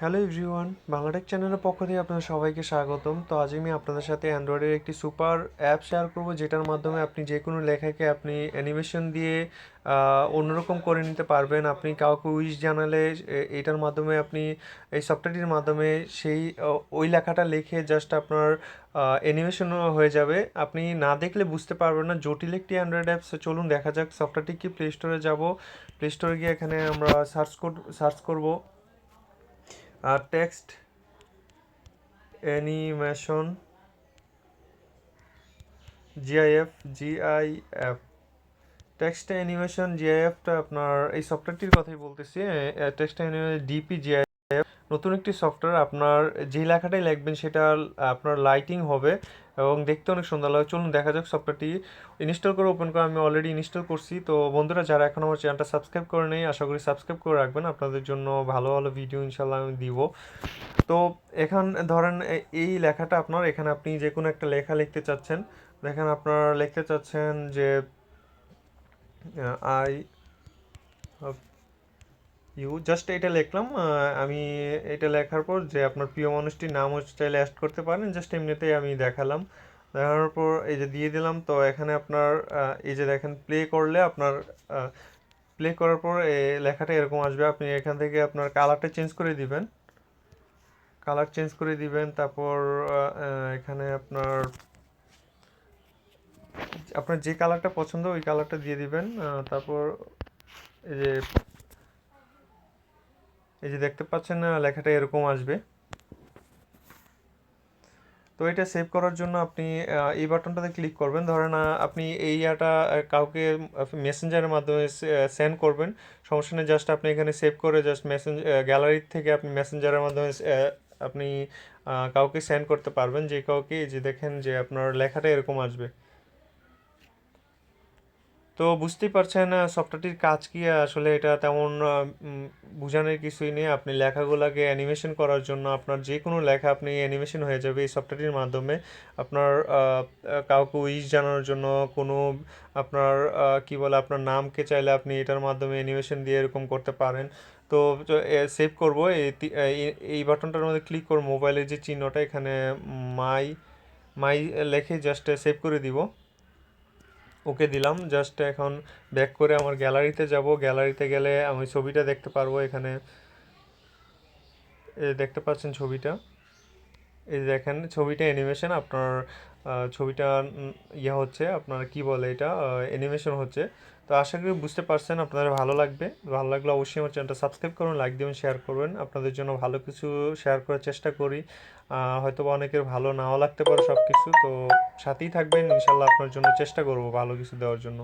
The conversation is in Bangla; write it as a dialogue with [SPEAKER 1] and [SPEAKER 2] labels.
[SPEAKER 1] হ্যালো এভরিওয়ান, বাংলাটেক চ্যানেলের পক্ষ থেকে আপনাদের সবাইকে স্বাগতম। তো আজ আমি আপনাদের সাথে অ্যান্ড্রয়েডের একটি সুপার অ্যাপ শেয়ার করব, যেটার মাধ্যমে আপনি যে কোনো লেখাকে আপনি অ্যানিমেশন দিয়ে অন্যরকম করে নিতে পারবেন। আপনি কাউকে উইশ জানালে এটার মাধ্যমে আপনি, এই সফটওয়্যারটির মাধ্যমে সেই ওই লেখাটা লিখে জাস্ট আপনার অ্যানিমেশন হয়ে যাবে। আপনি না দেখলে বুঝতে পারবেন না, জটিল একটি অ্যান্ড্রয়েড অ্যাপস চলুন দেখা যাক সফটওয়্যারটি কি প্লে স্টোরে যাব। প্লে স্টোরে গিয়ে এখানে আমরা সার্চ সার্চ করব। আর text animation GIF GIF text animation জিআইএফটা আপনার এই সফটওয়্যারটির কথাই বলতেছি টেক্সট অ্যানিমেশন ডিপি জিআইএফ নতুন একটি সফটওয়্যার আপনার যে লেখাটাই লিখবেন সেটা, আপনার লাইটিং হবে এবং দেখতে অনেক সুন্দর লাগে চলুন দেখা যাক সফটওয়্যারটি ইনস্টল করে ওপেন করে। আমি অলরেডি ইনস্টল করছি। তো বন্ধুরা, যারা এখন আমার চ্যানেলটা সাবস্ক্রাইব করে নেই, আশা করি সাবস্ক্রাইব করে রাখবেন। আপনাদের জন্য ভালো ভালো ভিডিও ইনশাল্লাহ আমি দিব। তো এখন ধরেন এই লেখাটা আপনার, এখানে আপনি যে কোনো একটা লেখা লিখতে চাচ্ছেন। দেখেন আপনার লিখতে চাচ্ছেন যে আই ইউ জাস্ট এটা লিখলাম আমি এটা লেখার পর যে আপনার প্রিয় মানুষটির নামও চাইলে অ্যাড করতে পারেন জাস্ট এমনিতেই আমি দেখালাম। দেখানোর পর এই যে দিয়ে দিলাম, তো এখানে আপনার এই যে দেখেন প্লে করলে আপনার প্লে করার পর লেখাটা এরকম আসবে। আপনি এখান থেকে আপনার কালারটা চেঞ্জ করে দিবেন। কালার চেঞ্জ করে দিবেন, তারপর এখানে আপনার আপনার যে কালারটা পছন্দ, ওই কালারটা দিয়ে দিবেন তারপর এই যে এই যে দেখতে পাচ্ছেন না লেখাটা এরকম আসবে। তো এটা সেভ করার জন্য আপনি এই বাটনটাতে ক্লিক করবেন। ধরেন আপনি এই ইয়াটা কাউকে মেসেঞ্জারের মাধ্যমে সেন্ড করবেন। সমস্যা নেই জাস্ট আপনি এখানে সেভ করে জাস্ট মেসেঞ্জ গ্যালারি থেকে আপনি মেসেঞ্জারের মাধ্যমে আপনি কাউকে সেন্ড করতে পারবেন। যে কাউকে যে দেখেন যে আপনার লেখাটা এরকম আসবে। তো বুঝতেই পারছেন সফটওয়্যারটির কাজ কি আসলে এটা তেমন বোঝানোর কিছুই নেই। আপনি লেখাগুলোকে অ্যানিমেশন করার জন্য আপনার যে কোনো লেখা আপনি অ্যানিমেশন হয়ে যাবে এই সফটওয়্যারটির মাধ্যমে। আপনার কাউকে উইশ জানানোর জন্য কোনো, আপনার কি বলে, আপনার নামকে চাইলে আপনি এটার মাধ্যমে অ্যানিমেশন দিয়ে এরকম করতে পারেন। তো সেভ করব। এই এই- এই বাটনটার মধ্যে ক্লিক করব মোবাইলের যে চিহ্নটা এখানে মাই মাই লেখে জাস্ট সেভ করে দিব। ওকে দিলাম। জাস্ট এখন ব্যাক করে আমার গ্যালারিতে যাব। গ্যালারিতে গেলে আমি ছবিটা দেখতে পারব এখানে। দেখতে পাচ্ছেন ছবিটা? এই দেখেন, ছবিটা অ্যানিমেশন আপনার ছবিটা ইয়ে হচ্ছে, আপনার কি বলে এটা অ্যানিমেশন হচ্ছে। তো আশা করি বুঝতে পারছেন, আপনাদের ভালো লাগবে। ভালো লাগলে অবশ্যই আমার চ্যানেলটা সাবস্ক্রাইব করুন লাইক দিবেন শেয়ার করবেন। আপনাদের জন্য ভালো কিছু শেয়ার করার চেষ্টা করি। হয়তো বা অনেকের ভালো নাও লাগতে পারে সব কিছু তো সাথেই থাকবেন। ইনশাল্লাহ আপনার জন্য চেষ্টা করব ভালো কিছু দেওয়ার জন্য।